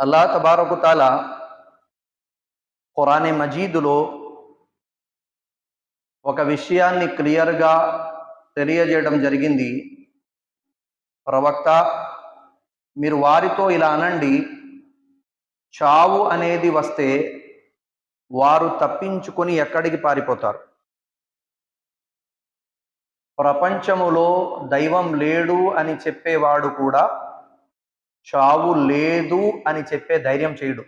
అల్లా తబారకుతాల ఖురాన్ మజీదులో ఒక విషయాన్ని క్లియర్గా తెలియజేయడం జరిగింది. ప్రవక్త మీరు వారితో ఇలా అనండి చావు అనేది వస్తే వారు తప్పించుకొని ఎక్కడికి పారిపోతారు? ప్రపంచములో దైవం లేడు అని చెప్పేవాడు కూడా చావు లేదు అని చెప్పే ధైర్యం చేయడు.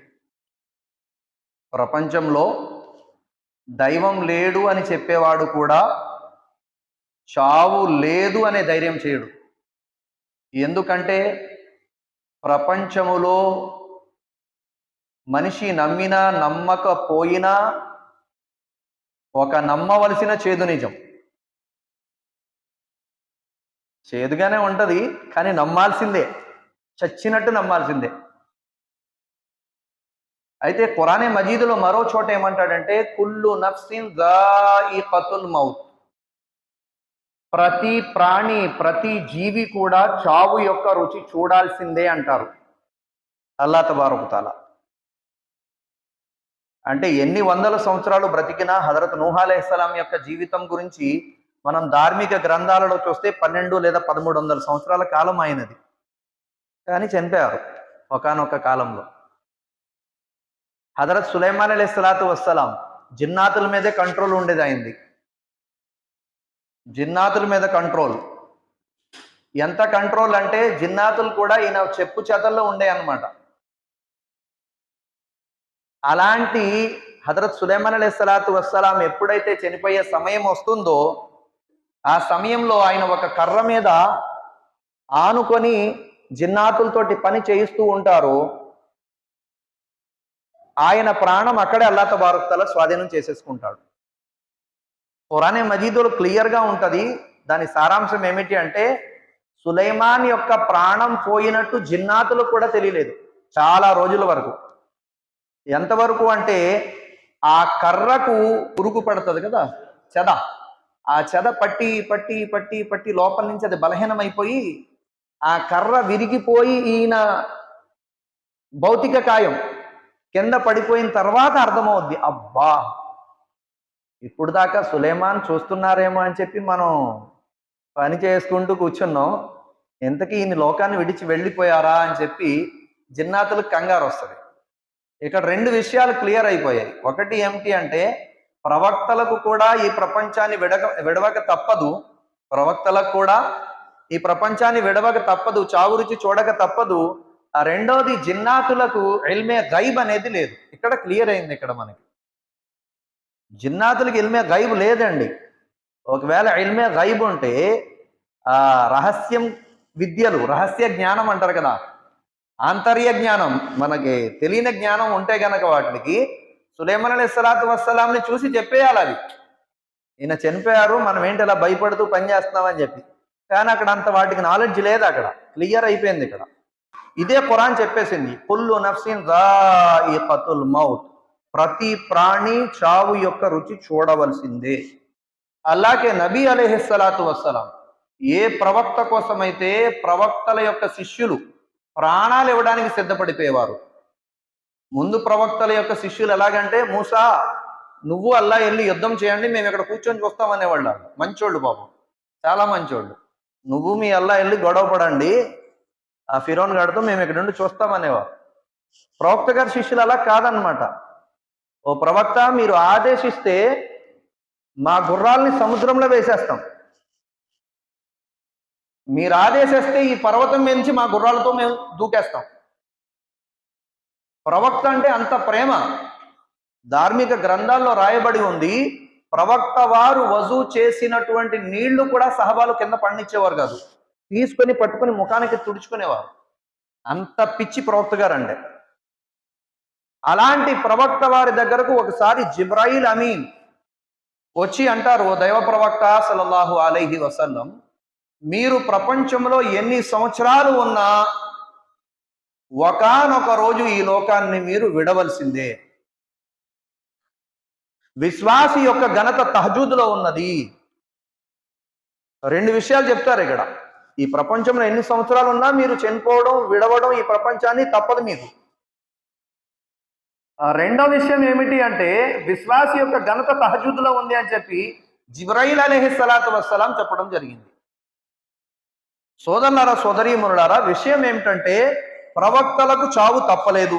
ప్రపంచంలో దైవం లేడు అని చెప్పేవాడు కూడా చావు లేదు అనే ధైర్యం చేయడు. ఎందుకంటే ప్రపంచములో మనిషి నమ్మినా నమ్మకపోయినా ఒక నమ్మవలసిన చేదు నిజం. చేదుగానే ఉంటుంది కానీ నమ్మాల్సిందే. చచ్చినట్టు నమ్మాల్సిందే. అయితే ఖురానే మజీదులో మరో చోట ఏమంటాడంటే కుల్లు నఫ్సిన్ కతుల్ మౌత్. ప్రతి ప్రాణి ప్రతి జీవి కూడా చావు యొక్క రుచి చూడాల్సిందే అంటారు. అల్లా తబారకుతాల అంటే ఎన్ని వందల సంవత్సరాలు బ్రతికినా హజరత్ నూహాలేస్లాం యొక్క జీవితం గురించి మనం ధార్మిక గ్రంథాలలో చూస్తే పన్నెండు లేదా పదమూడు వందల సంవత్సరాల కాలం అయినది కానీ చనిపోయారు ఒకనొక కాలంలో. హజరత్ సులైమాన్ అలీ సలాతు వస్సలాం జిన్నాతుల మీదే కంట్రోల్ ఉండేది అయింది జిన్నాతుల మీద కంట్రోల్ ఎంత కంట్రోల్ అంటే జిన్నాతులు కూడా ఈయన చెప్పు చేతల్లో ఉండే అన్నమాట. అలాంటి హజరత్ సులైమాన్ అలీ సలాతు వస్సలాం ఎప్పుడైతే చనిపోయే సమయం వస్తుందో ఆ సమయంలో ఆయన ఒక కర్ర మీద ఆనుకొని జిన్నాతులతోటి పని చేయిస్తూ ఉంటారు ఆయన ప్రాణం అక్కడే అల్లా తబారుక్తల స్వాధీనం చేసేసుకుంటాడు. ఖురానే మజీదులో క్లియర్గా ఉంటుంది దాని సారాంశం ఏమిటి అంటే సులైమాన్ యొక్క ప్రాణం పోయినట్టు జిన్నాతులు కూడా తెలియలేదు చాలా రోజుల వరకు. ఎంతవరకు అంటే ఆ కర్రకు పురుగు పడుతుంది కదా చెద. ఆ చెద పట్టి పట్టి పట్టి పట్టి లోపల నుంచి అది బలహీనమైపోయి ఆ కర్ర విరిగిపోయి ఈయన భౌతిక కాయం కింద పడిపోయిన తర్వాత అర్థమవుద్ది. అబ్బా! ఇప్పుడు దాకా సులేమాన్ చూస్తున్నారేమో అని చెప్పి మనం పని చేసుకుంటూ కూర్చున్నాం. ఎంతకీ ఈయన లోకాన్ని విడిచి వెళ్ళిపోయారా అని చెప్పి జిన్నాతులకు కంగారు వస్తుంది. ఇక్కడ రెండు విషయాలు క్లియర్ అయిపోయాయి. ఒకటి ఏమిటి అంటే ప్రవక్తలకు కూడా ఈ ప్రపంచాన్ని విడక విడవక తప్పదు. ప్రవక్తలకు కూడా ఈ ప్రపంచాన్ని విడవక తప్పదు చావు రుచి చూడక తప్పదు. ఆ రెండోది జిన్నాతులకు ఎల్మే గైబ్ అనేది లేదు. ఇక్కడ క్లియర్ అయింది ఇక్కడ మనకి. జిన్నాతులకు ఎల్మే గైబ్ లేదండి. ఒకవేళ ఎల్మే గైబ్ ఉంటే ఆ రహస్యం విద్యలు రహస్య జ్ఞానం అంటారు కదా. ఆంతర్య జ్ఞానం మనకి తెలియని జ్ఞానం ఉంటే గనక వాటికి సులేమన్ అలీ సలాతు వస్సలాంని చూసి చెప్పేయాలి అది. ఈయన చనిపోయారు మనం ఏంటి ఇలా భయపడుతూ పని చేస్తున్నామని చెప్పి. కానీ అక్కడ అంత వాటికి నాలెడ్జ్ లేదు అక్కడ. క్లియర్ అయిపోయింది ఇక్కడ. ఇదే ఖురాన్ చెప్పేసింది. పుల్లు నఫ్సిన్ కతుల్ మౌత్. ప్రతి ప్రాణి చావు యొక్క రుచి చూడవలసిందే. అలాగే నబీ అలీహిస్సలాతు వస్సలాం ఏ ప్రవక్త కోసమైతే ప్రవక్తల యొక్క శిష్యులు ప్రాణాలు ఇవ్వడానికి సిద్ధపడిపోయేవారు. ముందు ప్రవక్తల యొక్క శిష్యులు ఎలాగంటే మూసా నువ్వు అల్లా వెళ్ళి యుద్ధం చేయండి మేము ఇక్కడ కూర్చొని చూస్తామనేవాళ్ళు వాళ్ళు. మంచోళ్ళు బాబు చాలా మంచోళ్ళు. నువ్వు మీ అల్లా వెళ్ళి గొడవ పడండి. ఆ ఫిరోన్ గడితో మేము ఇక్కడ నుండి చూస్తామనేవారు. ప్రవక్త గారి శిష్యులు అలా కాదనమాట ఓ ప్రవక్త మీరు ఆదేశిస్తే మా గుర్రాల్ని సముద్రంలో వేసేస్తాం. మీరు ఆదేశిస్తే ఈ పర్వతం నుంచి మా గుర్రాలతో మేము దూకేస్తాం. ప్రవక్త అంటే అంత ప్రేమ. ధార్మిక గ్రంథాల్లో రాయబడి ఉంది ప్రవక్త వారు వజూ చేసినటువంటి నీళ్ళు కూడా సహబాలు కింద పండించేవారు కాదు. తీసుకొని పట్టుకొని ముఖానికి తుడుచుకునేవారు. అంత పిచ్చి ప్రవక్త గారండి. అలాంటి ప్రవక్త వారి దగ్గరకు ఒకసారి జిబ్రాయిల్ అమీన్ వచ్చి అంటారు ఓ దైవ ప్రవక్త సలల్లాహు అలైహి వసల్లం మీరు ప్రపంచంలో ఎన్ని సంవత్సరాలు ఉన్నా ఒకానొక రోజు ఈ లోకాన్ని మీరు విడవలసిందే. విశ్వాసి యొక్క ఘనత తహజూదులో ఉన్నది. రెండు విషయాలు చెప్తారు ఇక్కడ. ఈ ప్రపంచంలో ఎన్ని సంవత్సరాలు ఉన్నా మీరు చనిపోవడం విడవడం ఈ ప్రపంచాన్ని తప్పదు మీకు. రెండో విషయం ఏమిటి అంటే విశ్వాసి యొక్క ఘనత తహజుద్లో ఉంది అని చెప్పి జిబ్రాయిల్ అలహి సలాత్ వసలాం చెప్పడం జరిగింది. సోదరులారా సోదరీమణులారా విషయం ఏమిటంటే ప్రవక్తలకు చావు తప్పలేదు.